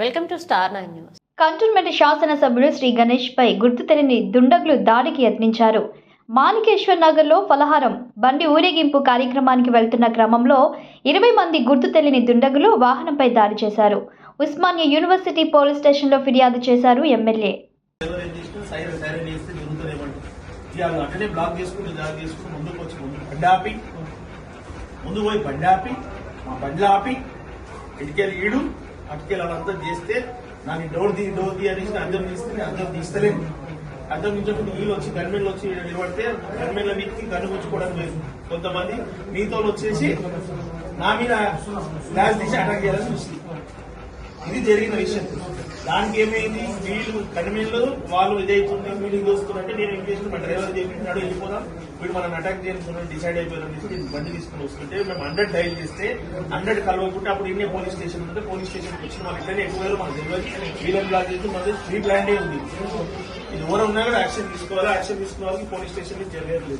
Welcome to star nine news cantonment శాసనసభ్యుడు శ్రీ గణేష్ పై గుర్తు తెలియని దుండగులు దాడికి యత్నించారు. మాణికేశ్వర్ నగర్లో ఫలహారం బండి ఊరేగింపు కార్యక్రమానికి వెళ్తున్న క్రమంలో ఇరవై మంది గుర్తు తెలియని దుండగులు వాహనంపై దాడి చేశారు. ఉస్మానియా యూనివర్సిటీ పోలీస్ స్టేషన్లో ఫిర్యాదు చేశారు ఎమ్మెల్యే. ముందు పోయి బండి ఆపి మా బండ్లు ఆపి ఇటుకెళ్ళి ఈడు. అటుకెళ్ళి వాళ్ళంతా చేస్తే నాకు డోర్ తీ డోర్ తీ అనేసి అద్దం తీస్తే నేను అద్దం తీస్తలేను అద్దం నుంచి నీళ్ళు వచ్చి గన్మెన్లు వచ్చి నిలబడితే గన్మెన్ల మీదకి గన్ను గుచ్చుకోవడానికి లేదు. కొంతమంది మీతో వచ్చేసి నా మీద గ్లాస్ తీసి అటాక్ చేయాలని చూస్తుంది ఇది జరిగిన విషయం. దానికి ఏమైంది? వీళ్ళు కనిమీళ్ళు వాళ్ళు ఇదైతుంది వీళ్ళు చూస్తున్నట్టే నేను ఏం చేసిన మా డ్రైవర్ చేపించినాడు వెళ్ళిపోదాం. వీడు మనం అటాక్ చేయాలని డిసైడ్ అయిపోయారు అనేసి నేను బండి తీసుకుని వస్తుంటే మేము హండ్రెడ్ డైల్ చేస్తే హండ్రెడ్ కలవకుంటే అప్పుడు ఇన్నే పోలీస్ స్టేషన్ ఉంటే పోలీస్ స్టేషన్కి వచ్చిన వాళ్ళు ఇట్లనే ఎక్కువ వేలు మనకు తెలియదు. వీళ్ళని బ్లాక్ చేసి మనది ఫ్రీ ప్లాండే ఉంది. ఇది ఎవరు ఉన్నా కూడా యాక్షన్ తీసుకోవాలి? యాక్షన్ తీసుకున్న వాళ్ళకి పోలీస్ స్టేషన్ నుంచి జరగలేదు